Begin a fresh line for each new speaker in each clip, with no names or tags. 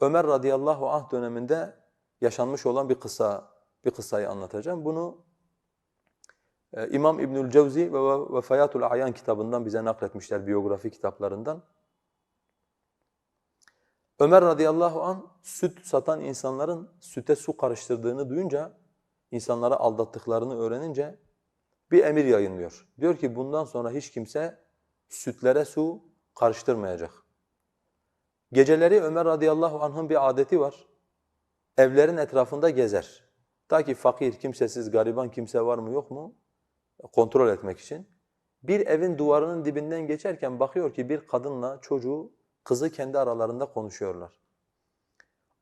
Ömer radıyallahu anh döneminde yaşanmış olan bir kısa bir kıssayı anlatacağım. Bunu e, İmam İbnül Cevzi ve Vefayatul Ayan kitabından bize nakletmişler biyografi kitaplarından. Ömer radıyallahu an süt satan insanların süte su karıştırdığını duyunca, insanları aldattıklarını öğrenince bir emir yayınlıyor. Diyor ki bundan sonra hiç kimse sütlere su karıştırmayacak. Geceleri Ömer radıyallahu anh'ın bir adeti var. Evlerin etrafında gezer. Ta ki fakir, kimsesiz, gariban kimse var mı yok mu kontrol etmek için. Bir evin duvarının dibinden geçerken bakıyor ki bir kadınla çocuğu, kızı kendi aralarında konuşuyorlar.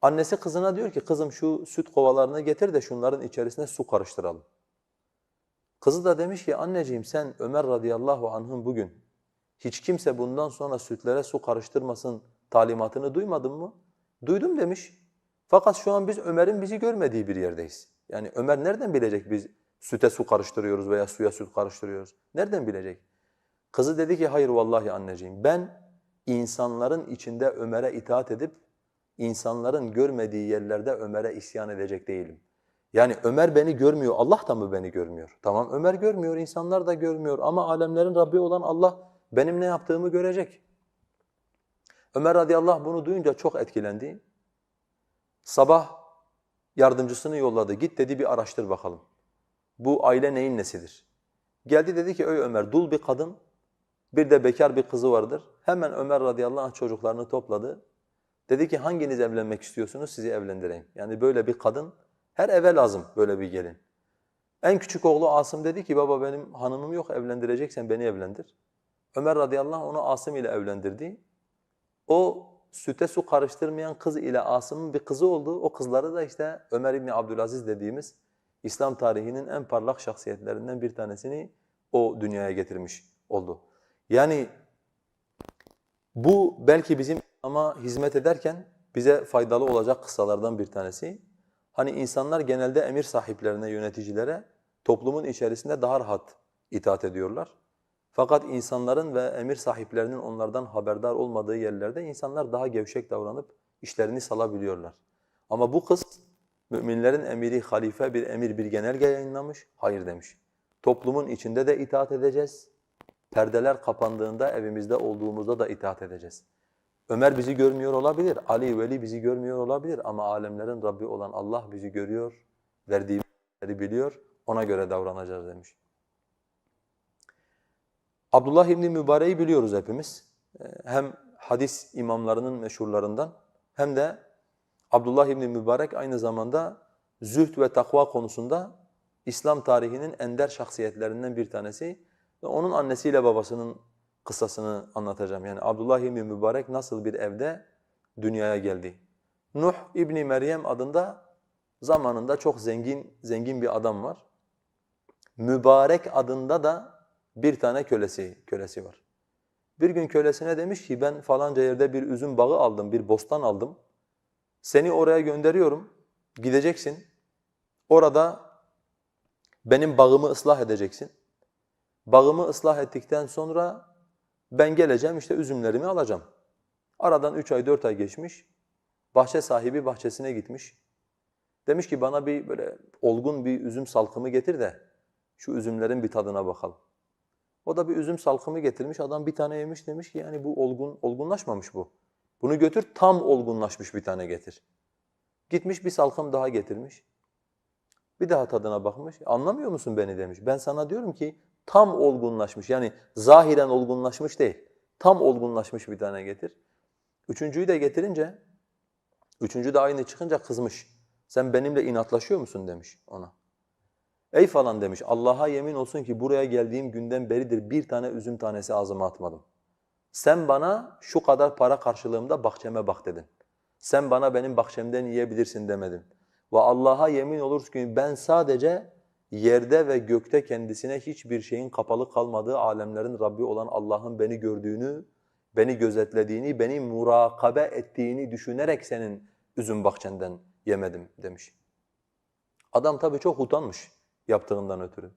Annesi kızına diyor ki kızım şu süt kovalarını getir de şunların içerisine su karıştıralım. Kızı da demiş ki anneciğim sen Ömer radıyallahu anh'ın bugün hiç kimse bundan sonra sütlere su karıştırmasın talimatını duymadın mı? Duydum demiş. Fakat şu an biz Ömer'in bizi görmediği bir yerdeyiz. Yani Ömer nereden bilecek biz süte su karıştırıyoruz veya suya süt karıştırıyoruz? Nereden bilecek? Kızı dedi ki hayır vallahi anneciğim ben insanların içinde Ömer'e itaat edip insanların görmediği yerlerde Ömer'e isyan edecek değilim. Yani Ömer beni görmüyor, Allah da mı beni görmüyor? Tamam Ömer görmüyor, insanlar da görmüyor ama alemlerin Rabbi olan Allah benim ne yaptığımı görecek. Ömer radıyallahu bunu duyunca çok etkilendi. Sabah yardımcısını yolladı. Git dedi bir araştır bakalım. Bu aile neyin nesidir? Geldi dedi ki ey Ömer dul bir kadın, bir de bekar bir kızı vardır. Hemen Ömer radıyallahu anh çocuklarını topladı. Dedi ki hanginiz evlenmek istiyorsunuz sizi evlendireyim. Yani böyle bir kadın her eve lazım böyle bir gelin. En küçük oğlu Asım dedi ki baba benim hanımım yok evlendireceksen beni evlendir. Ömer radıyallahu anh onu Asım ile evlendirdi. O süte su karıştırmayan kız ile Asım'ın bir kızı oldu. O kızları da işte Ömer İbni Abdülaziz dediğimiz İslam tarihinin en parlak şahsiyetlerinden bir tanesini o dünyaya getirmiş oldu. Yani bu belki bizim ama hizmet ederken bize faydalı olacak kıssalardan bir tanesi. Hani insanlar genelde emir sahiplerine, yöneticilere toplumun içerisinde daha rahat itaat ediyorlar. Fakat insanların ve emir sahiplerinin onlardan haberdar olmadığı yerlerde insanlar daha gevşek davranıp işlerini salabiliyorlar. Ama bu kız müminlerin emiri halife bir emir bir genelge yayınlamış. Hayır demiş. Toplumun içinde de itaat edeceğiz. Perdeler kapandığında evimizde olduğumuzda da itaat edeceğiz. Ömer bizi görmüyor olabilir, Ali, Veli bizi görmüyor olabilir ama alemlerin Rabbi olan Allah bizi görüyor, verdiğimizi biliyor, ona göre davranacağız demiş. Abdullah İbni Mübarek'i biliyoruz hepimiz. Ee, hem hadis imamlarının meşhurlarından hem de Abdullah İbni Mübarek aynı zamanda zühd ve takva konusunda İslam tarihinin ender şahsiyetlerinden bir tanesi. Ve onun annesiyle babasının kıssasını anlatacağım. Yani Abdullah İbni Mübarek nasıl bir evde dünyaya geldi. Nuh İbni Meryem adında zamanında çok zengin zengin bir adam var. Mübarek adında da bir tane kölesi kölesi var. Bir gün kölesine demiş ki ben falanca yerde bir üzüm bağı aldım, bir bostan aldım. Seni oraya gönderiyorum, gideceksin. Orada benim bağımı ıslah edeceksin. Bağımı ıslah ettikten sonra ben geleceğim işte üzümlerimi alacağım. Aradan üç ay dört ay geçmiş. Bahçe sahibi bahçesine gitmiş. Demiş ki bana bir böyle olgun bir üzüm salkımı getir de şu üzümlerin bir tadına bakalım. O da bir üzüm salkımı getirmiş. Adam bir tane yemiş demiş ki yani bu olgun olgunlaşmamış bu. Bunu götür tam olgunlaşmış bir tane getir. Gitmiş bir salkım daha getirmiş. Bir daha tadına bakmış. Anlamıyor musun beni demiş. Ben sana diyorum ki tam olgunlaşmış. Yani zahiren olgunlaşmış değil. Tam olgunlaşmış bir tane getir. Üçüncüyü de getirince, üçüncü de aynı çıkınca kızmış. Sen benimle inatlaşıyor musun demiş ona. Ey falan demiş, Allah'a yemin olsun ki buraya geldiğim günden beridir bir tane üzüm tanesi ağzıma atmadım. Sen bana şu kadar para karşılığında bahçeme bak dedin. Sen bana benim bahçemden yiyebilirsin demedin. Ve Allah'a yemin olursun ki ben sadece yerde ve gökte kendisine hiçbir şeyin kapalı kalmadığı alemlerin Rabbi olan Allah'ın beni gördüğünü, beni gözetlediğini, beni murakabe ettiğini düşünerek senin üzüm bahçenden yemedim demiş. Adam tabii çok utanmış yaptığından ötürü.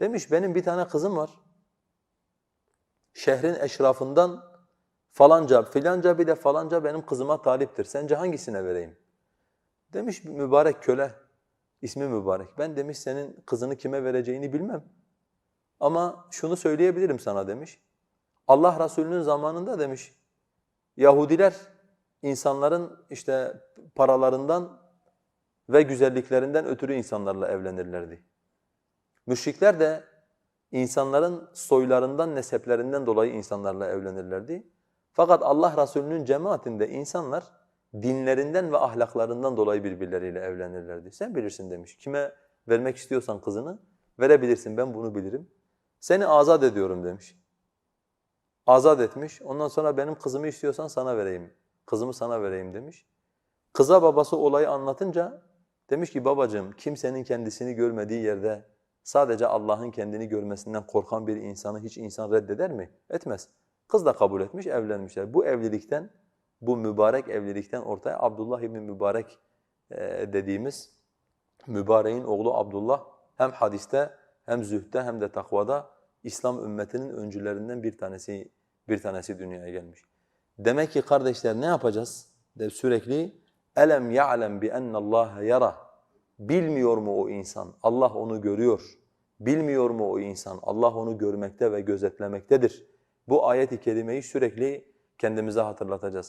Demiş benim bir tane kızım var. Şehrin eşrafından Falanca, filanca bir de falanca benim kızıma taliptir. Sence hangisine vereyim? Demiş mübarek köle, ismi mübarek. Ben demiş senin kızını kime vereceğini bilmem. Ama şunu söyleyebilirim sana demiş. Allah Resulü'nün zamanında demiş, Yahudiler insanların işte paralarından ve güzelliklerinden ötürü insanlarla evlenirlerdi. Müşrikler de insanların soylarından, neseplerinden dolayı insanlarla evlenirlerdi. Fakat Allah Resulü'nün cemaatinde insanlar dinlerinden ve ahlaklarından dolayı birbirleriyle evlenirlerdi. Sen bilirsin demiş. Kime vermek istiyorsan kızını verebilirsin. Ben bunu bilirim. Seni azat ediyorum demiş. Azat etmiş. Ondan sonra benim kızımı istiyorsan sana vereyim. Kızımı sana vereyim demiş. Kıza babası olayı anlatınca demiş ki babacığım kimsenin kendisini görmediği yerde sadece Allah'ın kendini görmesinden korkan bir insanı hiç insan reddeder mi? Etmez. Kız da kabul etmiş, evlenmişler. Bu evlilikten, bu mübarek evlilikten ortaya Abdullah ibn Mübarek e, dediğimiz mübareğin oğlu Abdullah hem hadiste hem zühte hem de takvada İslam ümmetinin öncülerinden bir tanesi bir tanesi dünyaya gelmiş. Demek ki kardeşler ne yapacağız? De sürekli elem ya'lem bi Allah yara. Bilmiyor mu o insan? Allah onu görüyor. Bilmiyor mu o insan? Allah onu görmekte ve gözetlemektedir. Bu ayet-i kerimeyi sürekli kendimize hatırlatacağız.